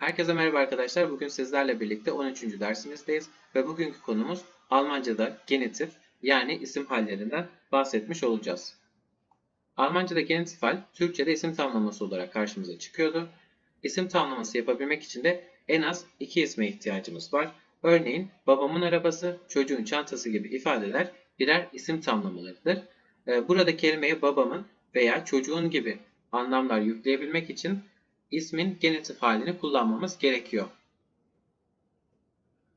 Herkese merhaba arkadaşlar. Bugün sizlerle birlikte 13. dersimizdeyiz ve bugünkü konumuz Almanca'da genitif yani isim hallerinden bahsetmiş olacağız. Almanca'da genitif hal, Türkçe'de isim tamlaması olarak karşımıza çıkıyordu. İsim tamlaması yapabilmek için de en az iki isme ihtiyacımız var. Örneğin babamın arabası, çocuğun çantası gibi ifadeler birer isim tamlamalarıdır. Ee, Burada kelimeye babamın veya çocuğun gibi anlamlar yükleyebilmek için ismin genitif halini kullanmamız gerekiyor.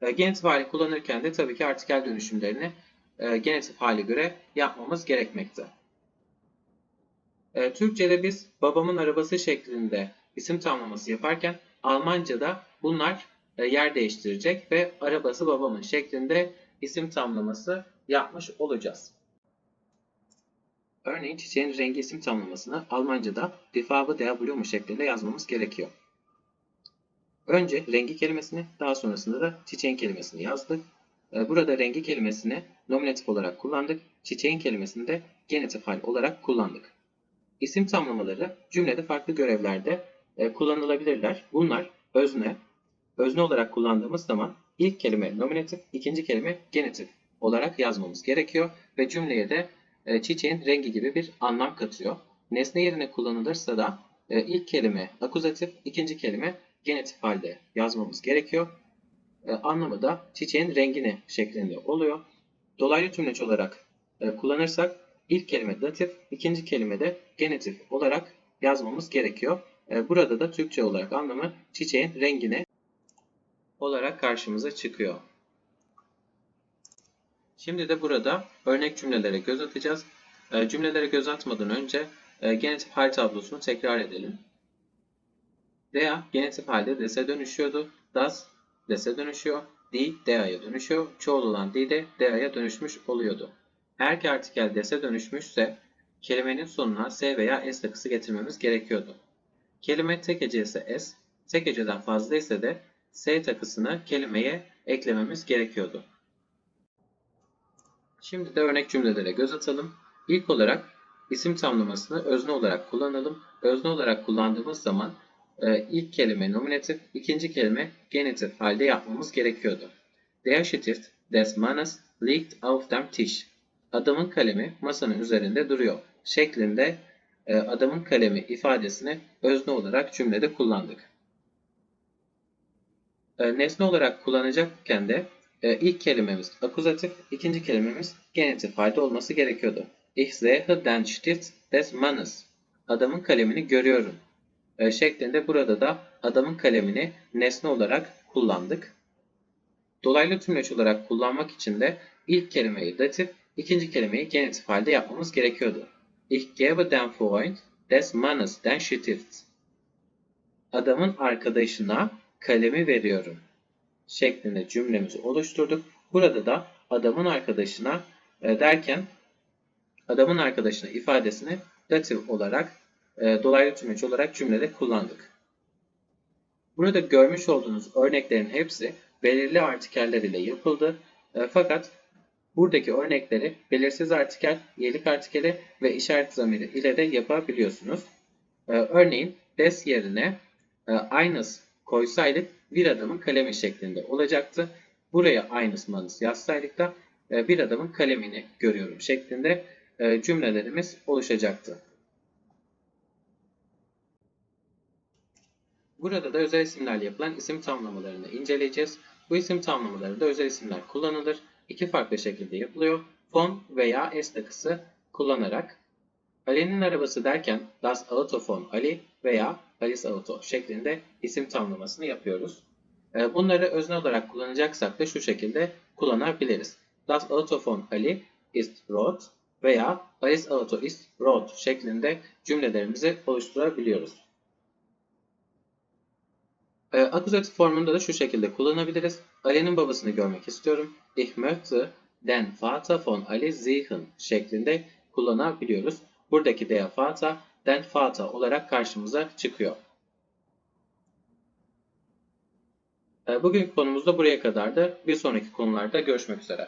E, Genitif hali kullanırken de tabii ki artikel dönüşümlerini e, genitif hali göre yapmamız gerekmekte. E, Türkçe'de biz babamın arabası şeklinde isim tamlaması yaparken Almanca'da bunlar yer değiştirecek ve arabası babamın şeklinde isim tamlaması yapmış olacağız. Örneğin çiçeğin rengi isim tamlamasını Almanca'da Die Farbe der Blume şeklinde yazmamız gerekiyor. Önce rengi kelimesini, daha sonrasında da çiçeğin kelimesini yazdık. Ee, Burada rengi kelimesini nominatif olarak kullandık. Çiçeğin kelimesini de genitif hal olarak kullandık. İsim tamlamaları cümlede farklı görevlerde e, kullanılabilirler. Bunlar özne, özne olarak kullandığımız zaman ilk kelime nominatif, ikinci kelime genitif olarak yazmamız gerekiyor ve cümleye de e, çiçeğin rengi gibi bir anlam katıyor. Nesne yerine kullanılırsa da e, ilk kelime akuzatif, ikinci kelime genitif halde yazmamız gerekiyor. E, anlamı da çiçeğin rengini şeklinde oluyor. Dolaylı tümleç olarak kullanırsak ilk kelime datif, ikinci kelime de genitif olarak yazmamız gerekiyor. Burada da Türkçe olarak anlamı çiçeğin rengini olarak karşımıza çıkıyor. Şimdi de burada örnek cümlelere göz atacağız. E, cümlelere göz atmadan önce e, genitif hal tablosunu tekrar edelim. Dea genitif halde des'e dönüşüyordu. Das des'e dönüşüyor. Die dea'ya dönüşüyor. Çoğul olan die de dea'ya dönüşmüş oluyordu. Eğer ki artikel des'e dönüşmüşse kelimenin sonuna s veya s takısı getirmemiz gerekiyordu. Kelime tek hece ise s, tek heceden fazla ise de s takısını kelimeye eklememiz gerekiyordu. Şimdi de örnek cümlelere göz atalım. İlk olarak isim tamlamasını özne olarak kullanalım. Özne olarak kullandığımız zaman e, ilk kelime nominatif, ikinci kelime genitif halde yapmamız gerekiyordu. Der Stift des Mannes liegt auf dem Tisch. Adamın kalemi masanın üzerinde duruyor şeklinde e, adamın kalemi ifadesini özne olarak cümlede kullandık. E, nesne olarak kullanacakken de e, ilk kelimemiz akuzatif, ikinci kelimemiz genitif halde olması gerekiyordu. Ich sehe den Stift des Mannes. Adamın kalemini görüyorum. E, şeklinde burada da adamın kalemini nesne olarak kullandık. Dolaylı tümleç olarak kullanmak için de ilk kelimeyi datif, ikinci kelimeyi genitif halde yapmamız gerekiyordu. Ich gebe dem Freund des Mannes den Stift. Adamın arkadaşına kalemi veriyorum şeklinde cümlemizi oluşturduk. Burada da adamın arkadaşına e, derken adamın arkadaşına ifadesini datif olarak e, dolaylı tümeç olarak cümlede kullandık. Burada görmüş olduğunuz örneklerin hepsi belirli artikeller ile yapıldı. E, fakat buradaki örnekleri belirsiz artikel, iyilik artikeli ve işaret zamiri ile de yapabiliyorsunuz. Örneğin des yerine eines koysaydık bir adamın kalemi şeklinde olacaktı. Buraya aynıs manıs yazsaydık da e, bir adamın kalemini görüyorum şeklinde e, cümlelerimiz oluşacaktı. Burada da özel isimlerle yapılan isim tamlamalarını inceleyeceğiz. Bu isim tamlamaları da özel isimler kullanılır. İki farklı şekilde yapılıyor. Fon veya S takısı kullanarak. Ali'nin arabası derken Das Auto von Ali veya Alice Auto şeklinde isim tamlamasını yapıyoruz. Ee, bunları özne olarak kullanacaksak da şu şekilde kullanabiliriz. Das Auto von Ali ist rot veya Alice Auto ist rot şeklinde cümlelerimizi oluşturabiliyoruz. Ee, akuzatif formunda da şu şekilde kullanabiliriz. Ali'nin babasını görmek istiyorum. Ich möchte den Vater von Ali sehen şeklinde kullanabiliyoruz. Buradaki der Vater, den Vater olarak karşımıza çıkıyor. Bugünkü konumuz da buraya kadardı. Bir sonraki konularda görüşmek üzere.